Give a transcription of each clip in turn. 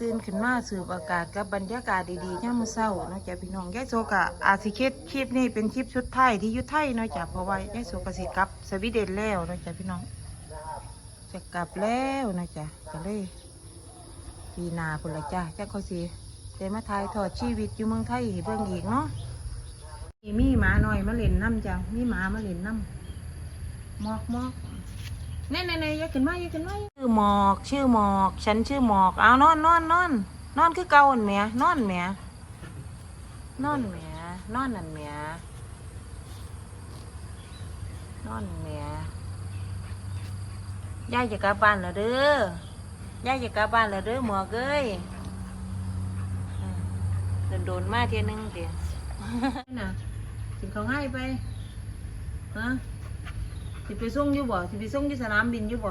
ตื่นขึ้นมาสูบอากาศกับบรรยากาศดีๆย่ามมื้อเช้าเนาะจ้ะพี่น้องยายโซกะอาสิคิดคลิปนี้เป็นคลิปชุดไทยที่อยุทธไทยเนาะจ้ะเพราะว่ายายโซกะสิกลับสวีเดนแล้วเนาะจ้ะพี่น้องจะกลับแล้วนะจ๊ะก็เลยปีนาพุ่นละจ้ะจ้าเขาสิได้มาถ่ายทอดชีวิตอยู่เมืองไทยให้เบิ่งอีกเนาะมีมีหมาหน่อยมาเล่นน้ำจ้ะมีหมามาเล่นน้ำมอกมอก แน่แน่แน่อยาขึ้นมาอยาขึ้นมาชื่อหมอกชื่อหมอก ฉันชื่อหมอกเอานอนนอนนอนนอนคือเก่าอันเมียนอนเมียนอนเมียนอนนั่นเมียนอนเมียยายจะกลับบ้านแล้วเด้อยายจะกลับบ้านแล้วเด้อหมอกเอ้ยโดนโดนๆมาเทียนึงเดียวน่ะกินข้าวง่ายไปฮะ สิไปส่งอยู่บ่สิไปส่งที่สนามบินอยู่บ่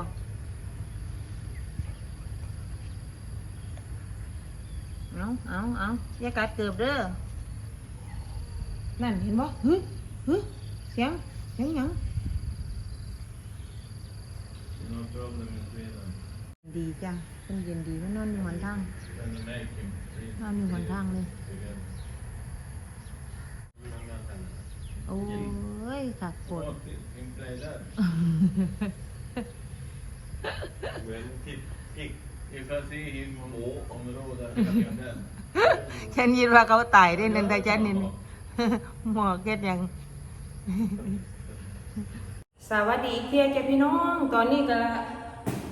เอาเอาเอาอย่ากัดเกือบเด้อนั่นเห็นบ่ฮึฮึเสียงเสียงหยัง No problem in Sweden. ดีจังเป็นเย็นดีมันนอนอยู่หนทาง Then the make him free. นอนอยู่หนทางเลย Again. โอ้ ยขักปวด What him play that? Well, tick, tick. If I see him on on the road, I can get that. ฉันยินว่าเขาตายได้นั่นแต่ฉันนี่หมอเก็ดหยังสวัสดีเที่ยจ้ะพี่น้อง ตอนนี้ก็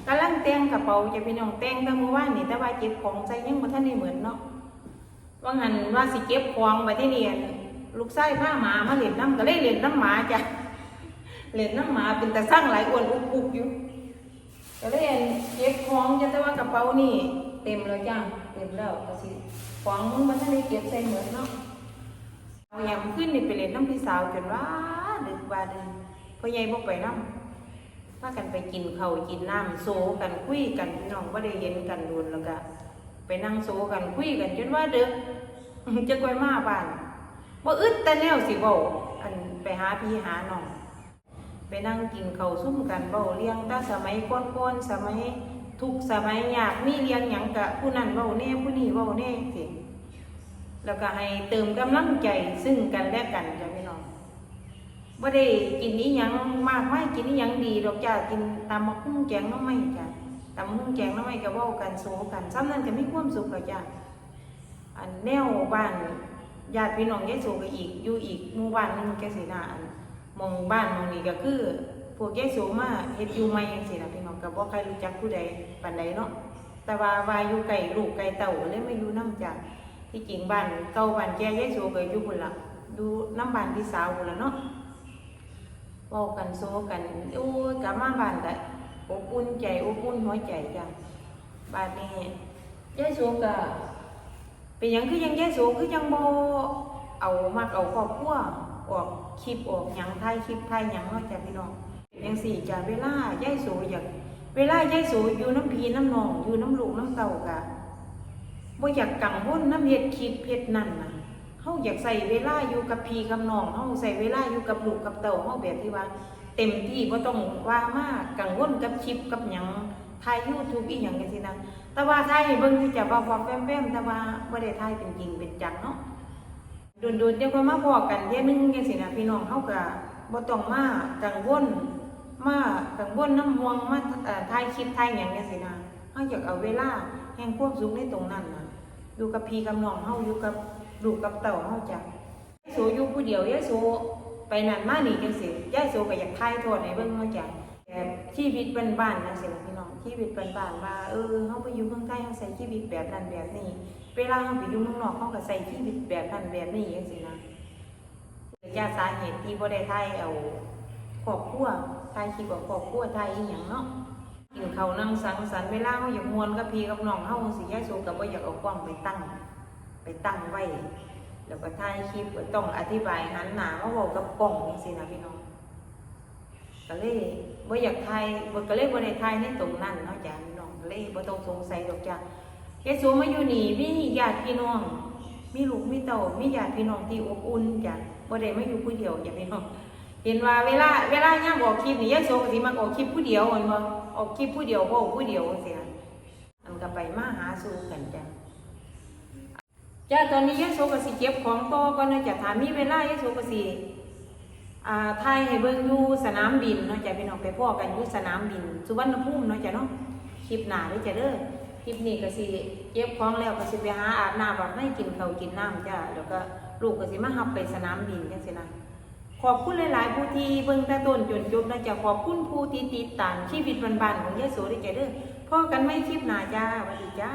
กำลังแต่งกระเป๋าจ้ะพี่น้องแต่งตั้งเมื่อวานนี่แต่ว่าเก็บของใส่ยังบ่ทันได้เหมือนเนาะว่างั้นว่าสิเก็บของไว้ที่นี่ ลูกชายพาหมามาเล่นน้ำก็เลยเล่นน้ำหมาจ้ะเล่นน้ำหมาเป็นแตาสร้างหลายอ้วนอุกอุกอยู่ก็เลยเก็บของจ้ะแต่ว่ากระเป๋านี่ เต็มแล้วจ้าเต็มแล้วก็สิของมันทันได้เก็บใส่เหมือนเนาะเอายามขึ้นนี่ไปเล่นน้ำพี่สาวจนว่าดึกว่าดึกพ่อใหญ่บ่ไปน้ำพากันไปกินเข้ากินน้ำโซกันคุยกันพี่น้องบ่ได้เห็นกันโดนแล้วก็ ไปนั่งโซกันคุยกันจนว่าดึกจะก่อยมาบ้าน บ่อึดแต่แนวสิเว้าอันไปหาพี่หาน้องไปนั่งกินเขาซุ่มกันเบาเลี้ยงแตาสมัยก่อนๆสมัยทุกสมัยยากมีเลี้ยงหยังกะผู้นั้นเบาแน่ผู้นี้เบาแน่สิแล้วก็ให้เติมกำลังใจซึ่งกันและกันจ้ะพี่น้องบ่ได้กินนี้ยังมากไม่กินนี้ยังดีดอกจ้ากินตามมะคุ้งแกงน้องไม้จ้ะตามมะคุ้งแกงน้องไม้ก็เว้ากันโซกันซ้ำนั้นก็มีความสุขกับจ้ะอันแนวบ้าน ญาติพี่น้องยายโซก็อีกอยู่อีกหมู่บ้านหนึงแกสินาอันหมองบ้านหมองนี้ก็คือ พวกแยกสูมาเฮ็ดอยู่ใหม่จังซี่นะพี่น้องก็บ่ใครรู้จักผู้ใดปานใดเนาะแต่ว่าว่าอยู่ไกลลูกไกลเต่าก็เลยมาอยู่นำจ้ะที่จริงบ้านเก่าบ้านแก่ยายสูก็อยู่พุ่นล่ะอยู่น้ำบ้านพี่สาวพุ่นล่ะเนาะเว้ากันโซกันโอ้ยกลับมาบ้านก็อบอุ่นใจอบอุ่นหัวใจจ้ะบ้านนี้ยายสูก็ เป็นยังคือยังยายสูคือยังโบเอามักเอาครอบครัวออกคลิปออกหยังไทยคลิปไทยหยังเนาะจ้ะพี่น้องยังสี่จ้ะเวลาย่ายโสอยากเวลาย่ายโสอยู่น้ำพีน้ำนองอยู่น้ำลูกน้ำเต่ากะบ่อยากกังวลน้ำเฮ็ดคลิปเฮ็ดนั่นน่ะเฮาอยากใส่เวลาอยู่กับพี่กับน้องเฮาใส่เวลาอยู่กับลูกกับเต่าเฮาแบบที่ว่า เต็มที่บ่ต้องว่ามากกังวลกับคลิปกับหยังถ่าย YouTube อีหยังจังซี่นะ แต่ว่าถ่ายให้เบิ่งที่จะว่าพอแวมๆแต่ว่าบ่ได้ถ่ายเป็นจริงเป็นจังเนาะโดนๆเดี๋ยวก็มาพอกันเที่ยนึงจังซี่นะพี่น้องเฮาก็บ่ต้องมากังวลมากังวลน้ำห่วงมาเอ่อถ่ายคลิปถ่ายหยังจังซี่นะเฮาอยากเอาเวลาแห่งความสุขในตรงนั้นน่ะอยู่กับพี่กับน้องเฮาอยู่กับลูกกับเต้าเฮาจ้ะยายโสอยู่ผู้เดียวยายโสไปนั่นมานี่จังซี่ยายโสก็อยากถ่ายทอดให้เบิ่งเฮาจ้ะ แบบชีวิตบ้านๆจังซี่นะพี่น้องชีวิตบ้านๆว่าเออเฮาไปอยู่เมืองไทยเฮาใช้ชีวิตแบบนั้นแบบนี้ เวลาเขาไปอยู่เมืองนอกเขาก็ใส่ชีวิตแบบนั้นแบบนี้อย่างสินะยาสาเหตุที่บ่ได้ทยเอาครอบครัวทายคิดว่าครอบครัวไทยอีหยังเนาะกินข้านั่งสังสรรค์เวลาเขาอยากมวนกับพี่กับน้องเฮาสิยายโซก็บ่อยากเอากล้องไปตั้ง ไปตั้งไว้แล้วก็ถ่ายคลิปต้องอธิบายหันหน้ามาเว้ากับกล้องจังซี่นะพี่น้องก็เลย บ่อยากถ่ายบ่ก็เลยบ่ได้ถ่ายในตรงนั้นเนาะจ้ะพี่น้องเลยบ่ต้องสงสัยดอกจ้ะยายสูมาอยู่นี่มีญาติพี่น้อง มีลูกมีเต่ามีญาติพี่น้องที่อบอุ่นจ้ะบ่ได้มาอยู่ผู้เดียวจ้ะพี่น้องเห็นว่าเวลาเวลาย่างออกคลิปนี่ยายโซก็สิมักออกคลิปผู้เดียวเห็นบ่ออกคลิปผู้เดียวบ่ผู้เดียวจังซี่นะอันก็ไปมาหาสู่กันจ้ะจ้าตอนนี้ยะโสก็สิเก็บของต่อก่อนนาะจ้ะถ้ามีเวลายะโสก็สิ อ่ายให้เบิ่งอยู่สนามบินเนาะจ้ะพี่น้องไปพ้อกันอยู่สนามบิน สุวรรณภูมิเนาะจ้ะเนาะคลิปหน้าด้อจ้ะเด้อคลิปนี้ก็สิเก็บของแล้วก็สิไปหาอาบน้ำอาบให้กินข้าวกินน้ำจ้ะแล้วก็ลูกก็สิมารับไปสนามบินจังซี่นะขอบคุณหลาย ๆ ผู้ที่เบิ่งแต่ต้นจนจบนะจ๊ะขอบคุณผู้ที่ติดตามชีวิตบ้านๆของยายโสด้วยจ้ะเด้อพ่อกันไม่คลิปหน้าจ้าสวัสดีจ้า